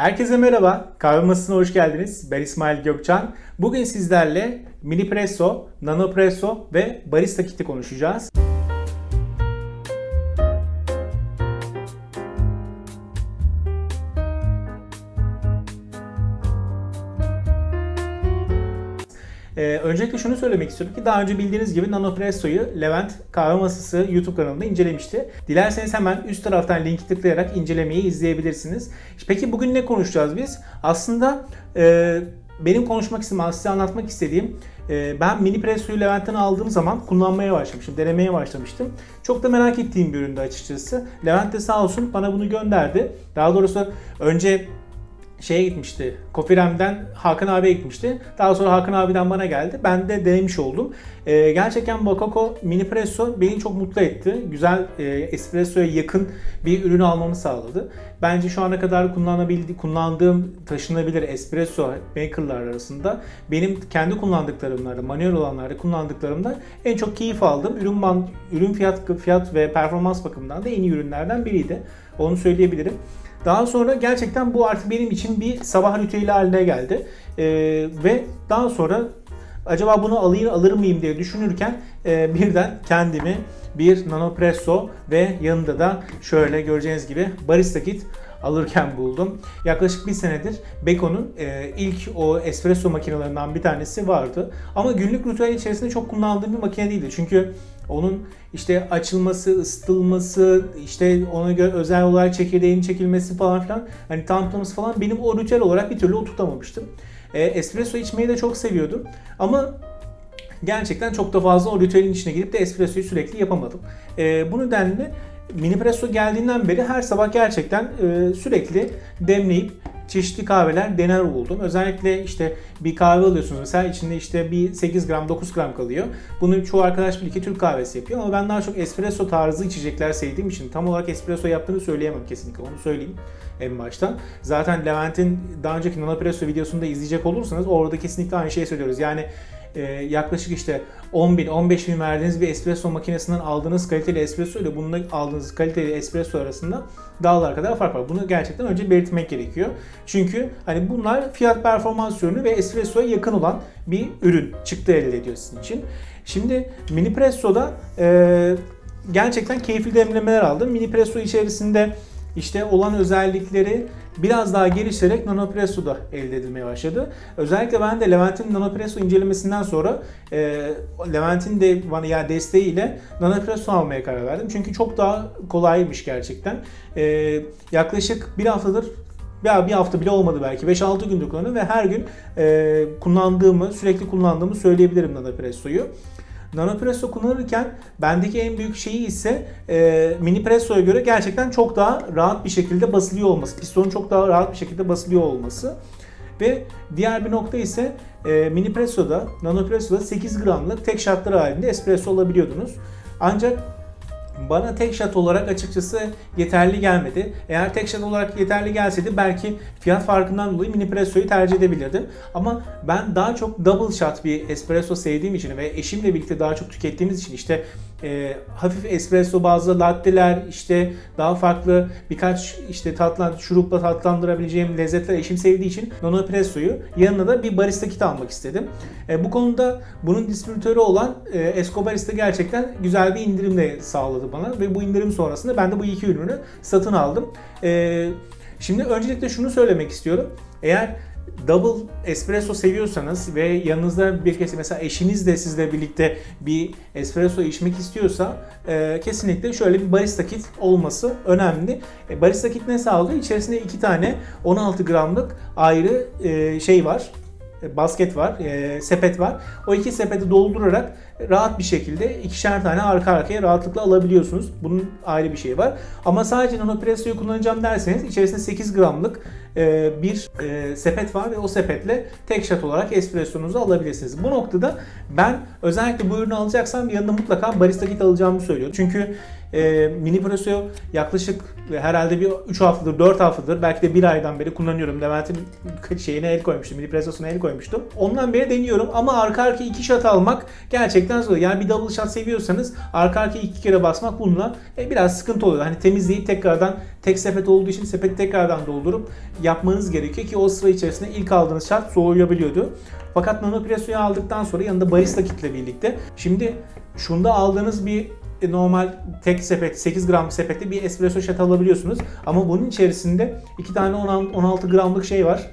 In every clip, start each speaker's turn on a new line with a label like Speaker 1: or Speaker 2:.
Speaker 1: Herkese merhaba, kahve masasına hoş geldiniz. Ben İsmail Gökçen. Bugün sizlerle Mini Presso, Nano Presso ve Barista Kit'i konuşacağız. Ee, öncelikle şunu söylemek istiyorum ki daha önce bildiğiniz gibi Nano Presso'yu Levent Kahve Masası YouTube kanalında incelemişti. Dilerseniz hemen üst taraftan linki tıklayarak incelemeyi izleyebilirsiniz. Peki bugün ne konuşacağız biz? Aslında e, benim konuşmak istediğim, size anlatmak istediğim e, ben Mini Presso'yu Levent'ten aldığım zaman kullanmaya başlamıştım, denemeye başlamıştım. Çok da merak ettiğim bir üründü açıkçası. Levent de sağ olsun bana bunu gönderdi. Daha doğrusu önce şeye gitmişti. Kofirem'den Hakan abiye gitmişti. Daha sonra Hakan abiden bana geldi. Ben de denemiş oldum. Ee, gerçekten Bakako Mini Presso beni çok mutlu etti. Güzel e, espressoya yakın bir ürünü almamı sağladı. Bence şu ana kadar kullanabildi, kullandığım taşınabilir espresso makerlar arasında benim kendi kullandıklarımlarda, manuel olanlarda kullandıklarımda en çok keyif aldığım ürün ban, ürün fiyat fiyat ve performans bakımından da en iyi ürünlerden biriydi. Onu söyleyebilirim. Daha sonra gerçekten bu artık benim için bir sabah ritüeli haline geldi. Ee, ve daha sonra acaba bunu alayım alır mıyım diye düşünürken e, birden kendimi bir Nanopresso ve yanında da şöyle göreceğiniz gibi Barista Kit alırken buldum. Yaklaşık bir senedir Beko'nun e, ilk o espresso makinelerinden bir tanesi vardı. Ama günlük ritüel içerisinde çok kullandığım bir makine değildi. Çünkü onun işte açılması, ısıtılması, işte ona göre özel olarak çekirdeğin çekilmesi falan filan hani tanımlaması falan benim o ritüel olarak bir türlü oturtamamıştım. E, espresso içmeyi de çok seviyordum. Ama gerçekten çok da fazla o ritüelin içine girip de espressoyu sürekli yapamadım. E, bu nedenle Mini Presso geldiğinden beri her sabah gerçekten e, sürekli demleyip çeşitli kahveler dener oldum. Özellikle işte bir kahve alıyorsunuz mesela içinde işte bir 8 gram 9 gram kalıyor. Bunu çoğu arkadaş bir iki Türk kahvesi yapıyor ama ben daha çok espresso tarzı içecekler sevdiğim için tam olarak espresso yaptığını söyleyemem kesinlikle onu söyleyeyim en baştan. Zaten Levent'in daha önceki Nanopresso videosunu da izleyecek olursanız orada kesinlikle aynı şeyi söylüyoruz. Yani e, yaklaşık işte 10 bin, 15 bin verdiğiniz bir espresso makinesinden aldığınız kaliteli espresso ile bununla aldığınız kaliteli espresso arasında dağlar kadar fark var. Bunu gerçekten önce belirtmek gerekiyor. Çünkü hani bunlar fiyat performans ürünü ve espressoya yakın olan bir ürün çıktı elde ediyor sizin için. Şimdi Mini Presso'da e, gerçekten keyifli demlemeler aldım. Mini Presso içerisinde işte olan özellikleri biraz daha geliştirerek Nanopresso'da elde edilmeye başladı. Özellikle ben de Levent'in Nanopresso incelemesinden sonra e, Levent'in de bana ya desteğiyle Nanopresso almaya karar verdim. Çünkü çok daha kolaymış gerçekten. E, yaklaşık bir haftadır ya bir hafta bile olmadı belki. 5-6 gündür kullanıyorum ve her gün e, kullandığımı, sürekli kullandığımı söyleyebilirim Nanopresso'yu. Nanopresso kullanırken bendeki en büyük şeyi ise e, Mini Presso'ya göre gerçekten çok daha rahat bir şekilde basılıyor olması. Pistonun çok daha rahat bir şekilde basılıyor olması. Ve diğer bir nokta ise e, Mini Presso'da, Nano Presso'da 8 gramlık tek şartlar halinde espresso alabiliyordunuz. Ancak bana tek shot olarak açıkçası yeterli gelmedi. Eğer tek shot olarak yeterli gelseydi belki fiyat farkından dolayı mini presso'yu tercih edebilirdim. Ama ben daha çok double shot bir espresso sevdiğim için ve eşimle birlikte daha çok tükettiğimiz için işte e, hafif espresso bazı latteler işte daha farklı birkaç işte tatlan şurupla tatlandırabileceğim lezzetler eşim sevdiği için Nano Presso'yu yanına da bir barista kit almak istedim. E, bu konuda bunun distribütörü olan e, Escobarista gerçekten güzel bir indirimle sağladı bana ve bu indirim sonrasında ben de bu iki ürünü satın aldım. E, şimdi öncelikle şunu söylemek istiyorum. Eğer double espresso seviyorsanız ve yanınızda bir kez mesela eşiniz de sizle birlikte bir espresso içmek istiyorsa e, kesinlikle şöyle bir barista kit olması önemli. E, barista kit ne sağlıyor? İçerisinde iki tane 16 gramlık ayrı e, şey var basket var, e, sepet var. O iki sepeti doldurarak rahat bir şekilde ikişer tane arka arkaya rahatlıkla alabiliyorsunuz. Bunun ayrı bir şey var. Ama sadece Nanopresso'yu kullanacağım derseniz içerisinde 8 gramlık e, bir e, sepet var ve o sepetle tek shot olarak espressonuzu alabilirsiniz. Bu noktada ben özellikle bu ürünü alacaksam yanında mutlaka barista kit alacağımı söylüyorum. Çünkü e, mini presso yaklaşık herhalde bir 3 haftadır 4 haftadır belki de bir aydan beri kullanıyorum. Levent'in şeyine el koymuştum. Mini pressosuna el koymuştum. Ondan beri deniyorum ama arka arkaya iki shot almak gerçekten zor. Yani bir double shot seviyorsanız arka arkaya iki kere basmak bununla e, biraz sıkıntı oluyor. Hani temizleyip tekrardan tek sepet olduğu için sepeti tekrardan doldurup yapmanız gerekiyor ki o sıra içerisinde ilk aldığınız shot soğuyabiliyordu. Fakat Nano Presso'yu aldıktan sonra yanında barista kitle birlikte. Şimdi şunda aldığınız bir normal tek sepet 8 gram sepette bir espresso shot alabiliyorsunuz. Ama bunun içerisinde iki tane 16 16 gramlık şey var.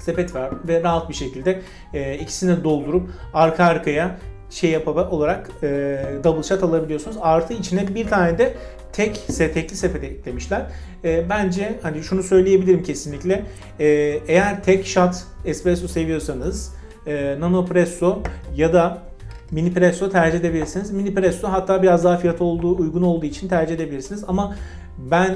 Speaker 1: Sepet var ve rahat bir şekilde e, ikisini doldurup arka arkaya şey yapaba olarak e, double shot alabiliyorsunuz. Artı içine bir tane de tek se tekli sepet eklemişler. E, bence hani şunu söyleyebilirim kesinlikle. E, eğer tek shot espresso seviyorsanız e, nano presso ya da mini presso tercih edebilirsiniz. Mini presso hatta biraz daha fiyatı olduğu uygun olduğu için tercih edebilirsiniz. Ama ben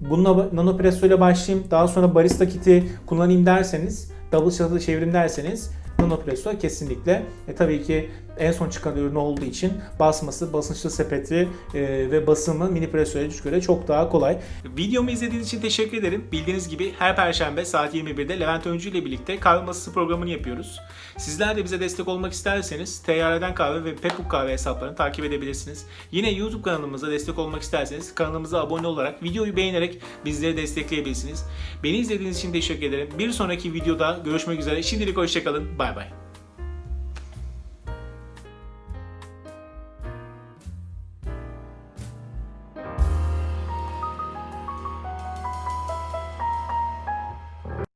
Speaker 1: bununla nano presso ile başlayayım daha sonra barista kiti kullanayım derseniz double shot'ı çevirim derseniz Nano Presso kesinlikle e, tabii ki en son çıkan ürün olduğu için basması, basınçlı sepeti e, ve basımı Mini Presso'ya göre çok daha kolay. Videomu izlediğiniz için teşekkür ederim. Bildiğiniz gibi her perşembe saat 21'de Levent Öncü ile birlikte kahve masası programını yapıyoruz. Sizler de bize destek olmak isterseniz TYR'den kahve ve Pepuk kahve hesaplarını takip edebilirsiniz. Yine YouTube kanalımıza destek olmak isterseniz kanalımıza abone olarak videoyu beğenerek bizleri destekleyebilirsiniz. Beni izlediğiniz için teşekkür ederim. Bir sonraki videoda görüşmek üzere. Şimdilik hoşçakalın. Bay bay. Bye bye.